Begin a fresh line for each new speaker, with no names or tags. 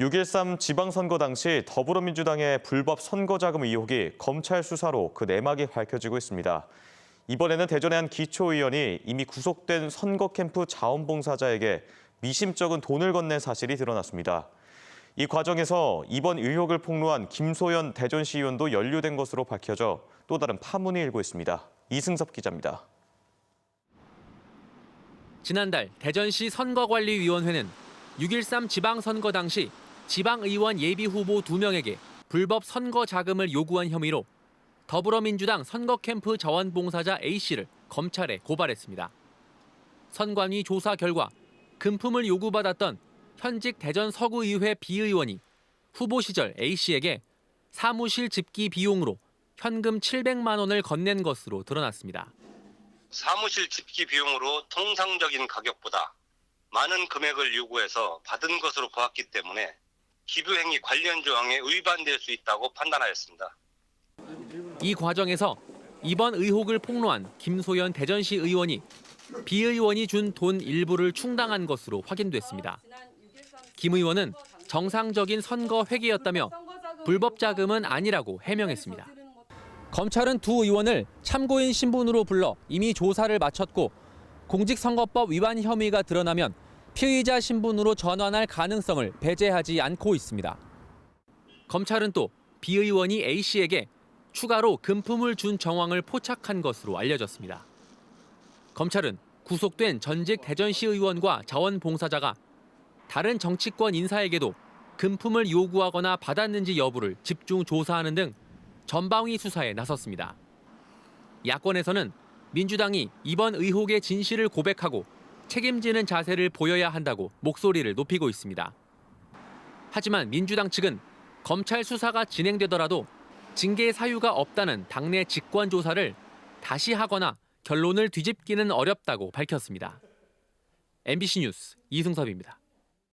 6.13 지방선거 당시 더불어민주당의 불법 선거자금 의혹이 검찰 수사로 그 내막이 밝혀지고 있습니다. 이번에는 대전의 한 기초의원이 이미 구속된 선거 캠프 자원봉사자에게 미심쩍은 돈을 건넨 사실이 드러났습니다. 이 과정에서 이번 의혹을 폭로한 김소연 대전시 의원도 연루된 것으로 밝혀져 또 다른 파문이 일고 있습니다. 이승섭 기자입니다.
지난달 대전시 선거관리위원회는 6.13 지방선거 당시 지방의원 예비후보 2명에게 불법 선거 자금을 요구한 혐의로 더불어민주당 선거캠프 자원봉사자 A씨를 검찰에 고발했습니다. 선관위 조사 결과 금품을 요구받았던 현직 대전 서구의회 비의원이 후보 시절 A씨에게 사무실 집기 비용으로 현금 700만 원을 건넨 것으로 드러났습니다.
사무실 집기 비용으로 통상적인 가격보다 많은 금액을 요구해서 받은 것으로 보았기 때문에 기부행위 관련 조항에 위반될 수 있다고 판단하였습니다.
이 과정에서 이번 의혹을 폭로한 김소연 대전시 의원이 비 의원이 준 돈 일부를 충당한 것으로 확인됐습니다. 김 의원은 정상적인 선거 회계였다며 불법 자금은 아니라고 해명했습니다. 검찰은 두 의원을 참고인 신분으로 불러 이미 조사를 마쳤고 공직선거법 위반 혐의가 드러나면 피의자 신분으로 전환할 가능성을 배제하지 않고 있습니다. 검찰은 또 비 의원이 A 씨에게 추가로 금품을 준 정황을 포착한 것으로 알려졌습니다. 검찰은 구속된 전직 대전시 의원과 자원봉사자가 다른 정치권 인사에게도 금품을 요구하거나 받았는지 여부를 집중 조사하는 등 전방위 수사에 나섰습니다. 야권에서는 민주당이 이번 의혹의 진실을 고백하고 책임지는 자세를 보여야 한다고 목소리를 높이고 있습니다. 하지만 민주당 측은 검찰 수사가 진행되더라도 징계 사유가 없다는 당내 직권 조사를 다시 하거나 결론을 뒤집기는 어렵다고 밝혔습니다. MBC 뉴스 이승섭입니다.